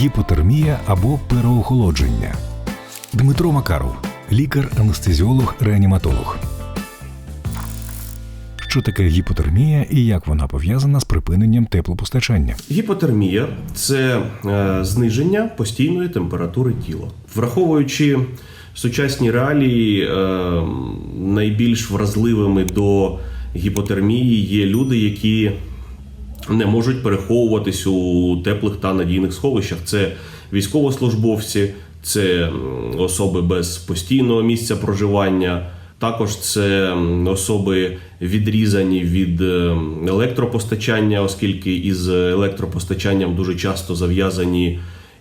гіпотермія або переохолодження. Дмитро Макаров, лікар-анестезіолог, реаніматолог. Що таке гіпотермія і як вона пов'язана з припиненням теплопостачання? Гіпотермія це е, зниження постійної температури тіла. Враховуючи сучасні реалії, е, найбільш вразливими до гіпотермії є люди, які не можуть переховуватись у теплих та надійних сховищах. Це військовослужбовці, це особи без постійного місця проживання. Також це особи відрізані від е, електропостачання, оскільки із електропостачанням дуже часто зав'язані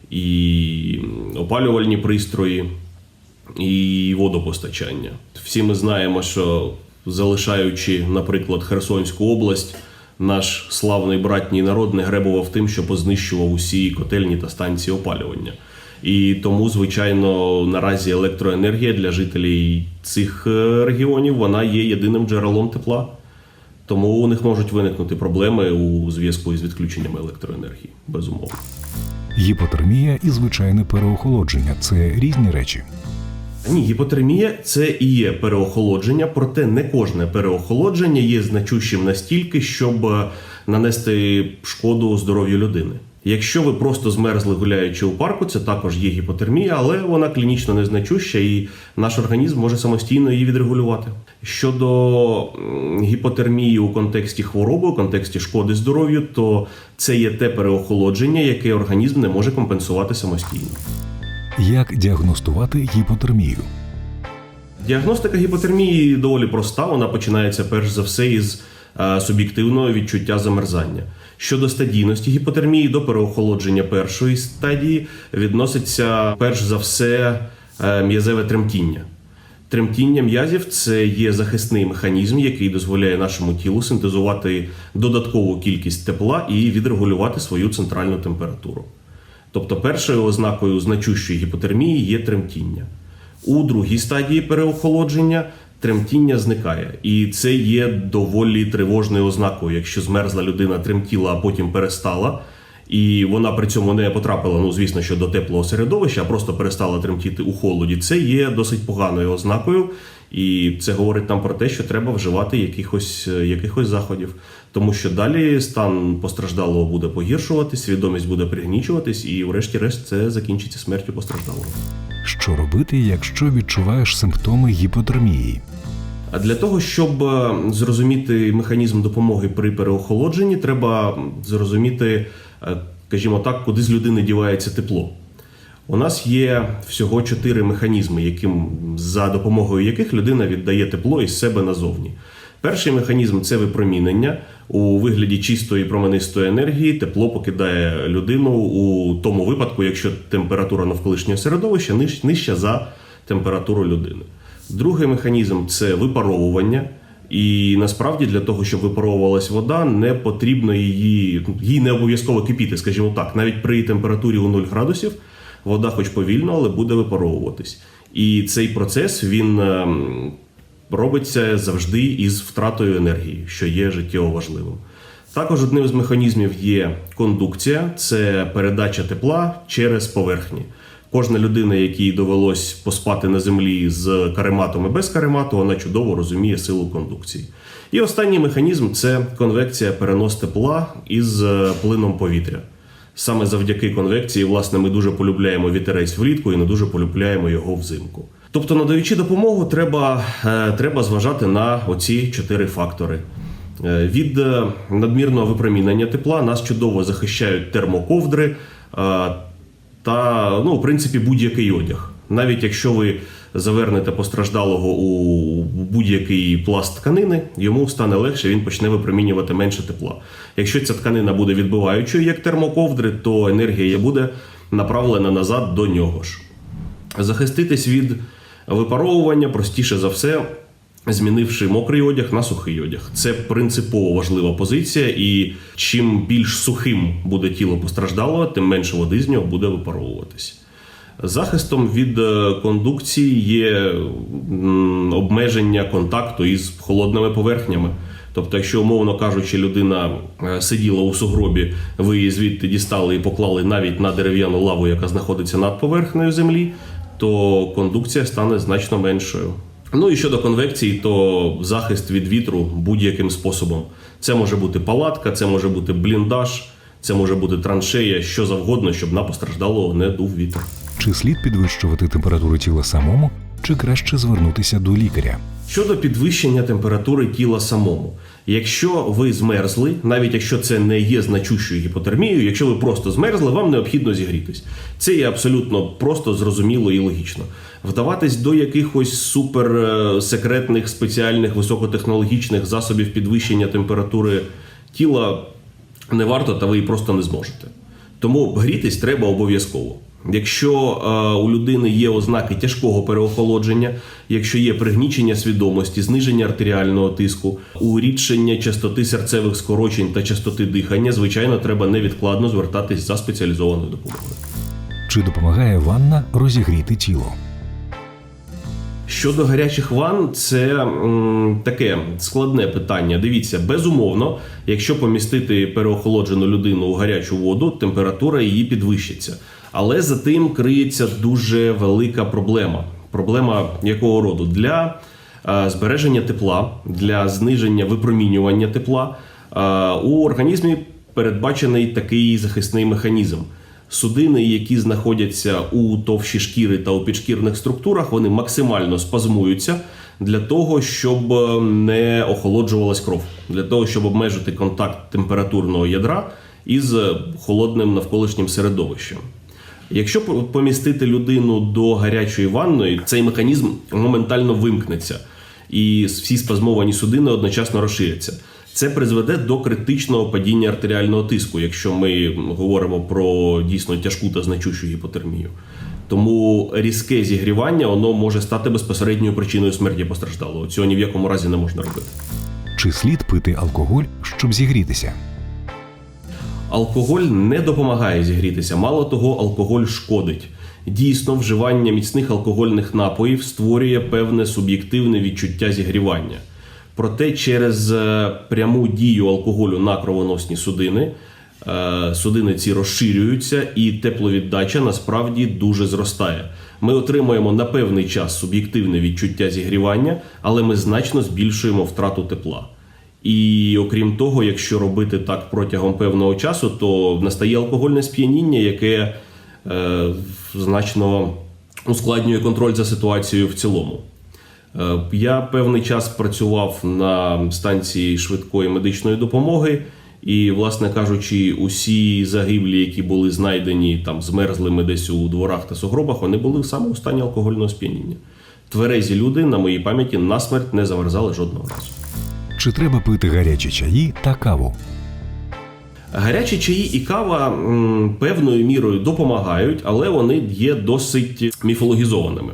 і опалювальні пристрої, і водопостачання. Всі ми знаємо, що залишаючи, наприклад, Херсонську область, наш славний братній народ не гребував тим, що познищував усі котельні та станції опалювання. І тому, звичайно, наразі електроенергія для жителів цих е, регіонів вона є єдиним джерелом тепла. Тому у них можуть виникнути проблеми у зв'язку із відключенням електроенергії, безумовно. Гіпотермія і звичайне переохолодження це різні речі. Ні, гіпотермія це і є переохолодження, проте не кожне переохолодження є значущим настільки, щоб е, нанести шкоду здоров'ю людини. Якщо ви просто змерзли гуляючи у парку, це також є гіпотермія, але вона клінічно незначуща, і наш організм може самостійно її відрегулювати. Щодо гіпотермії у контексті хвороби, у контексті шкоди здоров'ю, то це є те переохолодження, яке організм не може компенсувати самостійно. Як діагностувати гіпотермію? Діагностика гіпотермії доволі проста. Вона починається перш за все із е, суб'єктивного відчуття замерзання. Щодо стадійності гіпотермії до переохолодження першої стадії відноситься перш за все е, м'язеве тремтіння. Тремтіння м'язів це є захисний механізм, який дозволяє нашому тілу синтезувати додаткову кількість тепла і відрегулювати свою центральну температуру. Тобто, першою ознакою значущої гіпотермії є тремтіння. У другій стадії переохолодження тремтіння зникає, і це є доволі тривожною ознакою. Якщо змерзла людина тремтіла, а потім перестала, і вона при цьому не потрапила, ну звісно, що до теплого середовища, а просто перестала тремтіти у холоді. Це є досить поганою ознакою, і це говорить нам про те, що треба вживати якихось, е, якихось заходів, тому що далі стан постраждалого буде погіршуватись, свідомість буде пригнічуватись, і, врешті-решт, це закінчиться смертю постраждалого. Що робити, якщо відчуваєш симптоми гіпотермії? А для того, щоб е, зрозуміти механізм допомоги при переохолодженні, треба зрозуміти, е, скажімо так, куди з людини дівається тепло. У нас є всього чотири механізми, яким, за допомогою яких людина віддає тепло із себе назовні. Перший механізм це випромінення. У вигляді чистої променистої енергії тепло покидає людину у тому випадку, якщо температура навколишнього середовища нижча за температуру людини. Другий механізм це випаровування. І насправді для того, щоб випаровувалась вода, не потрібно її, їй не обов'язково кипіти, скажімо так, навіть при температурі у 0 градусів вода, хоч повільно, але буде випаровуватись. І цей процес він ем, робиться завжди із втратою енергії, що є життєво важливим. Також одним з механізмів є кондукція, це передача тепла через поверхні. Кожна людина, якій довелось поспати на землі з карематом і без каремату, вона чудово розуміє силу кондукції. І останній механізм це конвекція перенос тепла із е, плином повітря. Саме завдяки конвекції, власне, ми дуже полюбляємо вітерець влітку і не дуже полюбляємо його взимку. Тобто, надаючи допомогу, треба, е, треба зважати на оці чотири фактори. Е, Від е, надмірного випромінення тепла нас чудово захищають термоковдри та, ну, в принципі, будь-який одяг. Навіть якщо ви завернете постраждалого у будь-який пласт тканини, йому стане легше, він почне випромінювати менше тепла. Якщо ця тканина буде відбиваючою, як термоковдри, то енергія буде направлена назад до нього ж. Захиститись від випаровування простіше за все, змінивши мокрий одяг на сухий одяг. Це принципово важлива позиція, і чим більш сухим буде тіло постраждалого, тим менше води з нього буде випаровуватись. Захистом від е, кондукції є обмеження контакту із холодними поверхнями. Тобто, якщо, умовно кажучи, людина е, сиділа у сугробі, ви її звідти дістали і поклали навіть на дерев'яну лаву, яка знаходиться над поверхнею землі, то кондукція стане значно меншою. Ну і щодо конвекції, то захист від вітру будь-яким способом. Це може бути палатка, це може бути бліндаж, це може бути траншея, що завгодно, щоб на постраждалого не дув вітер. Чи слід підвищувати температуру тіла самому, чи краще звернутися до лікаря? Щодо підвищення температури тіла самому, якщо ви змерзли, навіть якщо це не є значущою гіпотермією, якщо ви просто змерзли, вам необхідно зігрітись. Це є абсолютно просто зрозуміло і логічно. Вдаватись до якихось суперсекретних, спеціальних, високотехнологічних засобів підвищення температури тіла не варто, та ви просто не зможете. Тому грітись треба обов'язково. Якщо е, у людини є ознаки тяжкого переохолодження, якщо є пригнічення свідомості, зниження артеріального тиску, урідшення частоти серцевих скорочень та частоти дихання, звичайно, треба невідкладно звертатись за спеціалізованою допомогою. Чи допомагає ванна розігріти тіло? Щодо гарячих ванн, це м, таке складне питання. Дивіться, безумовно, якщо помістити переохолоджену людину у гарячу воду, температура її підвищиться. Але за тим криється дуже велика проблема. Проблема якого роду? Для е, збереження тепла, для зниження випромінювання тепла е, у організмі передбачений такий захисний механізм. Судини, які знаходяться у товщі шкіри та у підшкірних структурах, вони максимально спазмуються для того, щоб е, не охолоджувалась кров, для того, щоб обмежити контакт температурного ядра із холодним навколишнім середовищем. Якщо по- помістити людину до гарячої ванної, цей механізм моментально вимкнеться, і всі спазмовані судини одночасно розширяться. Це призведе до критичного падіння артеріального тиску, якщо ми говоримо про дійсно тяжку та значущу гіпотермію. Тому різке зігрівання воно може стати безпосередньою причиною смерті постраждалого. Цього ні в якому разі не можна робити. Чи слід пити алкоголь, щоб зігрітися? Алкоголь не допомагає зігрітися. Мало того, алкоголь шкодить. Дійсно, вживання міцних алкогольних напоїв створює певне суб'єктивне відчуття зігрівання. Проте через е, пряму дію алкоголю на кровоносні судини е, судини ці розширюються, і тепловіддача насправді дуже зростає. Ми отримуємо на певний час суб'єктивне відчуття зігрівання, але ми значно збільшуємо втрату тепла. І окрім того, якщо робити так протягом певного часу, то настає алкогольне сп'яніння, яке е, значно ускладнює контроль за ситуацією в цілому. Е, Я певний час працював на станції швидкої медичної допомоги, і, власне кажучи, усі загиблі, які були знайдені там змерзлими десь у дворах та сугробах, вони були саме у стані алкогольного сп'яніння. Тверезі люди, на моїй пам'яті, насмерть не замерзали жодного разу. Чи треба пити гарячі чаї та каву? Гарячі чаї і кава м, певною мірою допомагають, але вони є досить міфологізованими.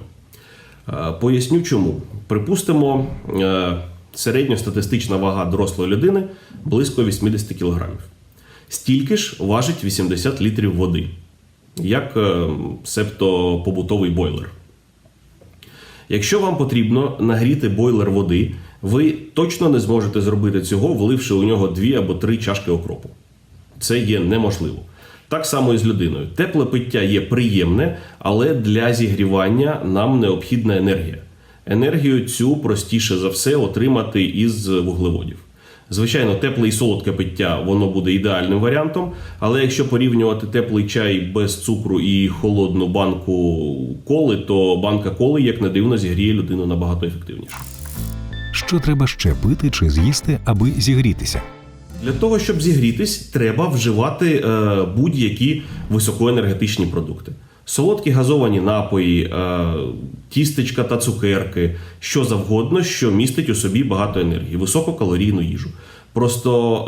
Е, Поясню чому. Припустимо, е, середньостатистична вага дорослої людини близько 80 кг. Стільки ж важить 80 літрів води, як е, себто побутовий бойлер. Якщо вам потрібно нагріти бойлер води, ви точно не зможете зробити цього, вливши у нього дві або три чашки окропу. Це є неможливо. Так само і з людиною. Тепле пиття є приємне, але для зігрівання нам необхідна енергія. Енергію цю простіше за все отримати із вуглеводів. Звичайно, тепле і солодке пиття воно буде ідеальним варіантом, але якщо порівнювати теплий чай без цукру і холодну банку коли, то банка коли, як не дивно, зігріє людину набагато ефективніше. Що треба ще пити чи з'їсти, аби зігрітися? Для того, щоб зігрітись, треба вживати е, будь-які високоенергетичні продукти. Солодкі газовані напої, е, тістечка та цукерки, що завгодно, що містить у собі багато енергії, висококалорійну їжу. Просто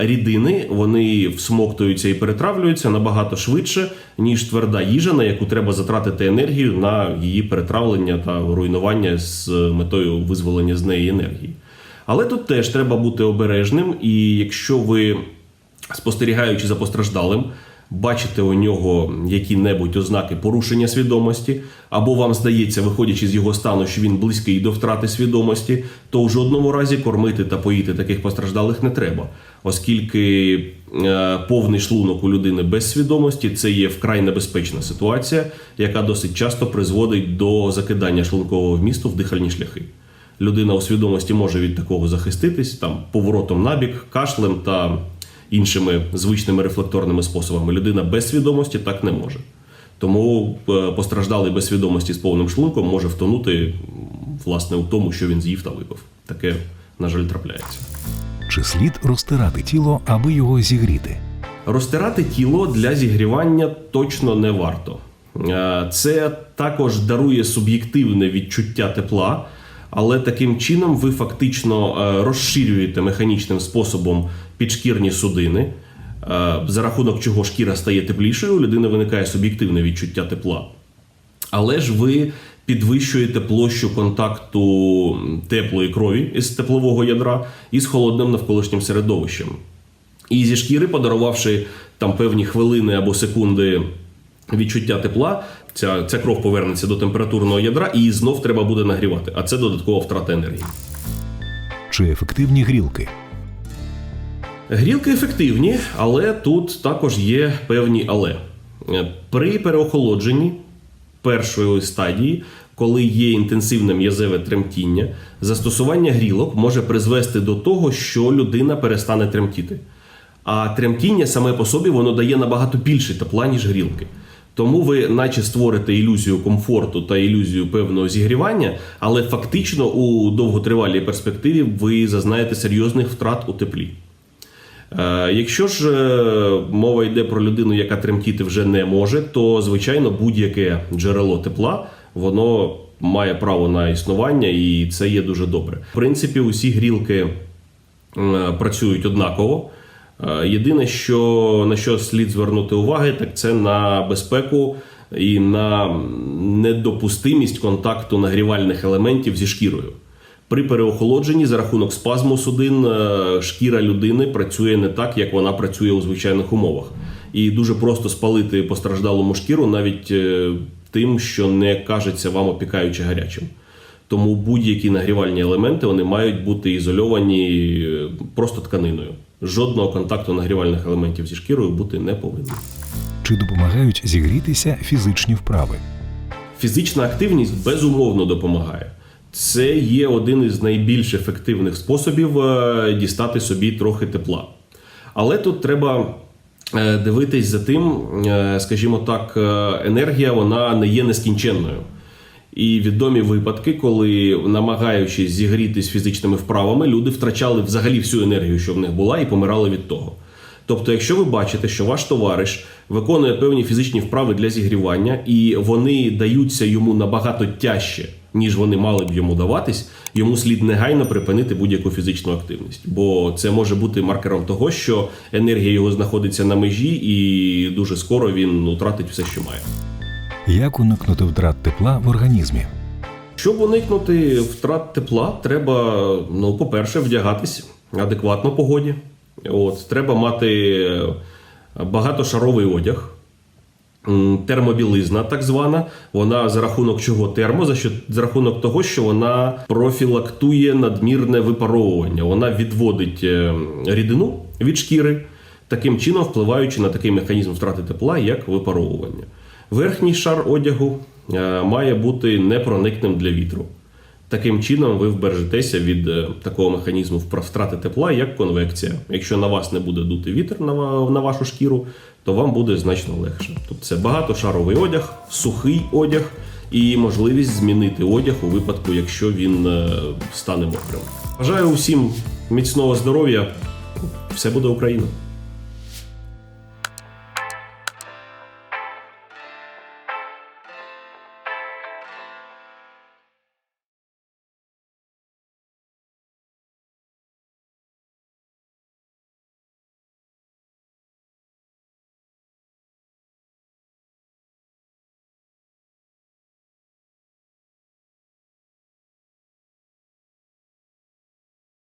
е, рідини вони всмоктуються і перетравлюються набагато швидше, ніж тверда їжа, на яку треба затратити енергію на її перетравлення та руйнування з метою визволення з неї енергії. Але тут теж треба бути обережним, і якщо ви, спостерігаючи за постраждалим, бачите у нього які-небудь ознаки порушення свідомості, або вам здається, виходячи з його стану, що він близький до втрати свідомості, то в жодному разі кормити та поїти таких постраждалих не треба, оскільки е, повний шлунок у людини без свідомості це є вкрай небезпечна ситуація, яка досить часто призводить до закидання шлункового вмісту в дихальні шляхи. Людина у свідомості може від такого захиститись там поворотом набік, кашлем та іншими звичними рефлекторними способами. Людина без свідомості так не може. Тому е, постраждалий без свідомості з повним шлунком може втонути власне у тому, що він з'їв та випив. Таке, на жаль, трапляється. Чи слід розтирати тіло, аби його зігріти? Розтирати тіло для зігрівання точно не варто. Е, Це також дарує суб'єктивне відчуття тепла, але таким чином ви фактично е, розширюєте механічним способом підшкірні судини, е, за рахунок чого шкіра стає теплішою, у людини виникає суб'єктивне відчуття тепла. Але ж ви підвищуєте площу контакту теплої крові із теплового ядра із холодним навколишнім середовищем. І зі шкіри, подарувавши там певні хвилини або секунди відчуття тепла, ця, ця кров повернеться до температурного ядра і її знов треба буде нагрівати. А це додаткова втрата енергії. Чи ефективні грілки? Грілки ефективні, але тут також є певні але. Е, При переохолодженні першої стадії, коли є інтенсивне м'язеве тремтіння, застосування грілок може призвести до того, що людина перестане тремтіти. А тремтіння саме по собі воно дає набагато більше тепла, ніж грілки. Тому ви, наче створите ілюзію комфорту та ілюзію певного зігрівання, але фактично у довготривалій перспективі ви зазнаєте серйозних втрат у теплі. Е, Якщо ж е, мова йде про людину, яка тремтіти вже не може, то звичайно будь-яке джерело тепла воно має право на існування, і це є дуже добре. В принципі, усі грілки е, працюють однаково. Е, Єдине, що на що слід звернути уваги, так це на безпеку і на недопустимість контакту нагрівальних елементів зі шкірою. При переохолодженні за рахунок спазму судин е, шкіра людини працює не так, як вона працює у звичайних умовах. І дуже просто спалити постраждалому шкіру навіть е, тим, що не кажеться вам опікаючи гарячим. Тому будь-які нагрівальні елементи вони мають бути ізольовані просто тканиною. Жодного контакту нагрівальних елементів зі шкірою бути не повинно. Чи допомагають зігрітися фізичні вправи? Фізична активність безумовно допомагає. Це є один із найбільш ефективних способів е, дістати собі трохи тепла. Але тут треба е, дивитись за тим, е, скажімо так, енергія вона не є нескінченною. І відомі випадки, коли, намагаючись зігрітись фізичними вправами, люди втрачали взагалі всю енергію, що в них була, і помирали від того. Тобто, якщо ви бачите, що ваш товариш виконує певні фізичні вправи для зігрівання, і вони даються йому набагато тяжче, ніж вони мали б йому даватись, йому слід негайно припинити будь-яку фізичну активність, бо це може бути маркером того, що енергія його знаходиться на межі, і дуже скоро він втратить все, що має. Як уникнути втрат тепла в організмі? Щоб уникнути втрат тепла, треба, ну, по-перше, вдягатись адекватно погоді. От, треба мати е, багатошаровий одяг, термобілизна, так звана. Вона за рахунок чого термо, за, що, за рахунок того, що вона профілактує надмірне випаровування. Вона відводить е, рідину від шкіри, таким чином впливаючи на такий механізм втрати тепла, як випаровування. Верхній шар одягу е, має бути непроникним для вітру. Таким чином ви вбережетеся від е, такого механізму втрати тепла, як конвекція. Якщо на вас не буде дути вітер на, вашу шкіру, то вам буде значно легше. Тобто це багатошаровий одяг, сухий одяг і можливість змінити одяг у випадку, якщо він е, стане мокрим. Бажаю усім міцного здоров'я. Все буде Україна!